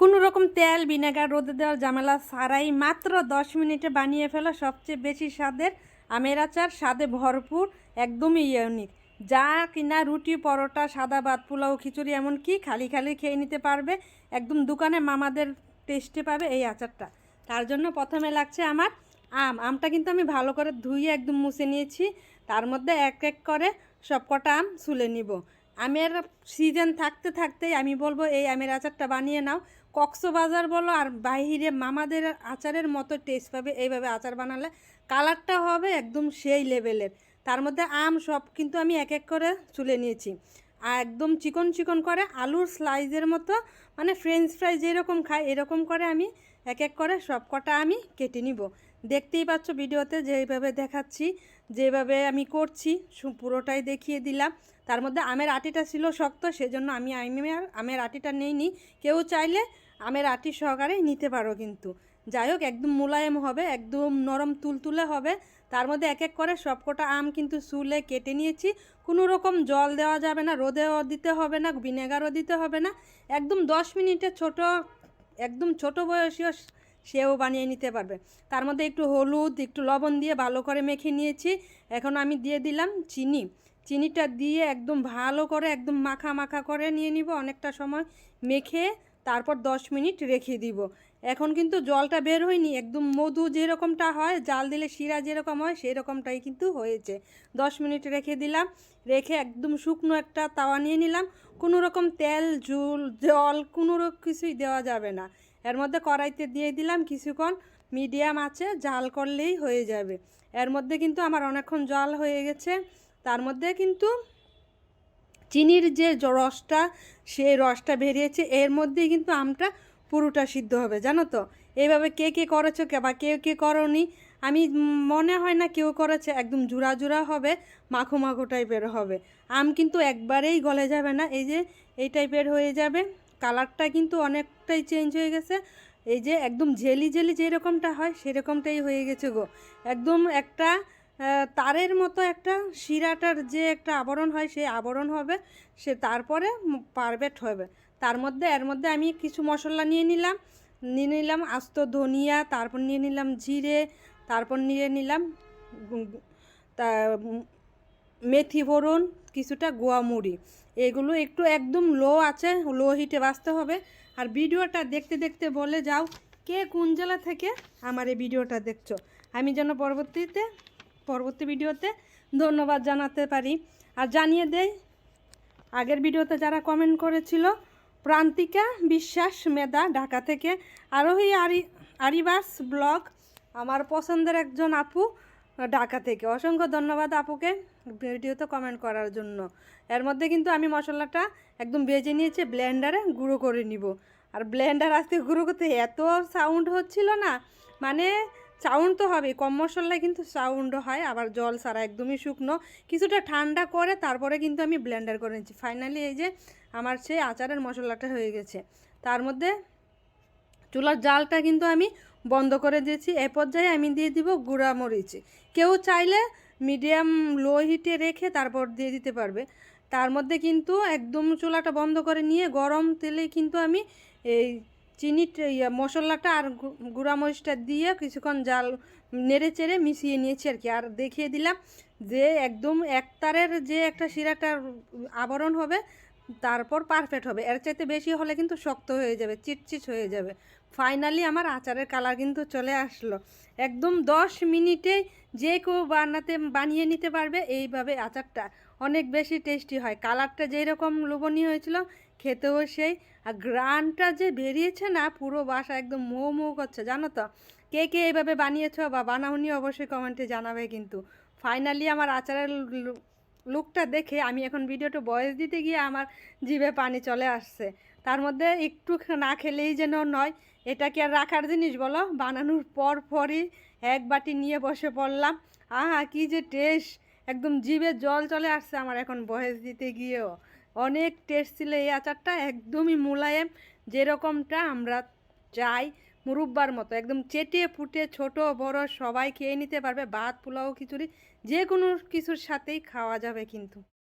কোনো রকম তেল, ভিনেগার, রোদে দেওয়ার ঝামেলা ছাড়াই মাত্র দশ মিনিটে বানিয়ে ফেলা সবচেয়ে বেশি স্বাদের আমের আচার। স্বাদে ভরপুর, একদমই ইউনিক যা কিনা রুটি, পরোটা, সাদা ভাত, পোলাও, খিচুড়ি, এমনকি খালি খালি খেয়ে নিতে পারবে। একদম দোকানে মামাদের টেস্টে পাবে এই আচারটা। তার জন্য প্রথমে লাগছে আমার আম। আমটা কিন্তু আমি ভালো করে ধুয়ে একদম মুছে নিয়েছি। তার মধ্যে এক এক করে সব কটা আম সুলে নিব। আমের সিজন থাকতে থাকতেই আমি বলব, এই আমের আচারটা বানিয়ে নাও। কক্সবাজার বলো আর বাইরে মামাদের আচারের মতো টেস্ট পাবে, এইভাবে আচার বানালে কালারটা হবে একদম সেই লেভেলের তার মধ্যে আম সব কিন্তু আমি এক এক করে চুলে নিয়েছি। আর একদম চিকন চিকন করে আলুর স্লাইজের মতো মানে ফ্রেঞ্চ ফ্রাই যেরকম খাই, এরকম করে আমি এক এক করে সব কটা আমি কেটে নিব। দেখতেই পাচ্ছ ভিডিওতে যেভাবে দেখাচ্ছি। যেভাবে আমি করছি পুরোটাই দেখিয়ে দিলাম। তার মধ্যে আমের আটিটা ছিল শক্ত, সেজন্য আমি আমের আমের আটিটা নেইনি। কেউ চাইলে আমের আটি সহকারে নিতে পারো কিন্তু। যাই হোক, একদম মোলায়েম হবে, একদম নরম তুলতুলে হবে। তার মধ্যে এক এক করে সবকটা আম কিন্তু সুলে কেটে নিয়েছি। কোনো রকম জল দেওয়া যাবে না, রোদেও দিতে হবে না, ভিনেগারও দিতে হবে না। একদম দশ মিনিটে ছোট, একদম ছোট বয়সীয় সেও বানিয়ে নিতে পারবে। তার মধ্যে একটু হলুদ, একটু লবণ দিয়ে ভালো করে মেখে নিয়েছি। এখন আমি দিয়ে দিলাম চিনি। চিনিটা দিয়ে একদম ভালো করে একদম মাখা মাখা করে নিয়ে নিব অনেকটা সময়। মেখে তারপর দশ মিনিট রেখে দিব। এখন কিন্তু জলটা বের হয়নি, একদম মধু যেরকমটা হয়, জাল দিলে শিরা যেরকম হয় সেই রকমটাই কিন্তু হয়েছে। দশ মিনিট রেখে দিলাম। রেখে একদম শুকনো একটা তাওয়া নিয়ে নিলাম। কোনো রকম তেল, ঝুল, জল, কোনো কিছুই দেওয়া যাবে না। এর মধ্যে কড়াইতে দিয়ে দিলাম কিছুক্ষণ, মিডিয়াম আছে, জাল করলেই হয়ে যাবে। এর মধ্যে কিন্তু আমার অনেকক্ষণ জল হয়ে গেছে। তার মধ্যে কিন্তু চিনির যে রসটা, সেই রসটা বেরিয়েছে। এর মধ্যেই কিন্তু আমটা পুরোটা সিদ্ধ হবে, জানো তো? এইভাবে কে কে করেছ কে বা কেউ কে করনি, আমি মনে হয় না কেউ করেছে, একদম জুড়া জুড়া হবে, মাখো মাখো টাইপের হবে। আম কিন্তু একবারেই গলে যাবে না, এই যে, এই টাইপের হয়ে যাবে। কালারটা কিন্তু অনেকটাই চেঞ্জ হয়ে গেছে। এই যে একদম জেলি জেলি যেরকমটা হয় সেরকমটাই হয়ে গেছে গো। একদম একটা তারের মতো একটা শিরাটার যে একটা আবরণ হয় সেই আবরণ হবে, সে তারপরে পারফেক্ট হবে। তার মধ্যে, এর মধ্যে আমি কিছু মশলা নিয়ে নিলাম। নিয়ে নিলাম আস্ত ধনিয়া, তারপর নিয়ে নিলাম জিরে, তারপর নিয়ে নিলাম তা মেথি ফোড়ন, কিছুটা গোয়া মুড়ি। এগুলো একটু একদম লো আছে লো হিটে বাঁচতে হবে। আর ভিডিওটা দেখতে দেখতে বলে যাও, কে কোন জেলা থেকে আমার এই ভিডিওটা দেখছ। আমি যেন পরবর্তীতে, পরবর্তী ভিডিওতে ধন্যবাদ জানাতে পারি। আর জানিয়ে দেই, আগের ভিডিওতে যারা কমেন্ট করেছিল, প্রান্তিকা বিশ্বাস মেধা, ঢাকা থেকে আরোহী আরি, আরিবাস ব্লগ, আমার পছন্দের একজন আপু ঢাকা থেকে। অসংখ্য ধন্যবাদ আপুকে ভিডিওতে কমেন্ট করার জন্য। এর মধ্যে কিন্তু আমি মশলাটা একদম বেজে নিয়েছি ব্লেন্ডারে গুঁড়ো করে নিব। আর ব্লেন্ডার আজকে গুঁড়ো করতে এত সাউন্ড হচ্ছিল না মানে সাউন্ড তো হবে কম মশলায় কিন্তু সাউন্ড হয়, আবার জল সারা একদমই শুকনো। কিছুটা ঠান্ডা করে তারপরে কিন্তু আমি ব্লেন্ডার করে নিচ্ছি। ফাইনালি এই যে আমার সেই আচারের মশলাটা হয়ে গেছে। তার মধ্যে চুলার জালটা কিন্তু আমি বন্ধ করে দিয়েছি। এ পর্যায়ে আমি দিয়ে দিব গুঁড়া মরিচ। কেউ চাইলে মিডিয়াম লো হিটে রেখে তারপর দিয়ে দিতে পারবে। তার মধ্যে কিন্তু একদম চুলাটা বন্ধ করে নিয়ে গরম তেলে কিন্তু আমি এই ইয়া মশলাটা আর গুঁড়া মরিচটা দিয়ে কিছুক্ষণ জাল নেড়ে চেড়ে মিশিয়ে নিয়েছি আর কি। আর দেখিয়ে দিলাম যে একদম একতারের যে একটা শিরাটার আবরণ হবে তারপর পারফেক্ট হবে। এর চাইতে বেশি হলে কিন্তু শক্ত হয়ে যাবে, চিটচিট হয়ে যাবে। ফাইনালি আমার আচারের কালার কিন্তু চলে আসলো। একদম দশ মিনিটে যে কেউ বানাতে, বানিয়ে নিতে পারবে এইভাবে আচারটা। অনেক বেশি টেস্টি হয়। কালারটা যেই রকম লোভনীয় হয়েছিল, খেতেও সেই। আর গ্রানটা যে বেরিয়েছে না, পুরো বাসা একদম মৌ মৌ করছে, জানো তো? কে কে এইভাবে বানিয়েছ বা বানাওনি অবশ্যই কমেন্টে জানাবে কিন্তু। ফাইনালি আমার আচারের লুকটা দেখে আমি এখন ভিডিওটা বয়স দিতে গিয়ে আমার জিভে পানি চলে আসছে। তার মধ্যে একটু না খেলেই যেন নয়, এটা কি আর রাখার জিনিস বলো? বানানোর পর পরই এক বাটি নিয়ে বসে পড়লাম। আহা, কি যে টেস্ট একদম জিভে জল চলে আসছে আমার এখন বয়স দিতে গিয়েও। অনেক টেস্ট ছিল এই আচারটা, একদমই মোলায়েম। যেরকমটা আমরা চাই মুরব্বার মতো। একদম চেটে ফুটে ছোট, বড়, সবাই খেয়ে নিতে পারবে। ভাত, পোলাও, খিচুড়ি যে কোনো কিছুর সাথেই খাওয়া যাবে কিন্তু।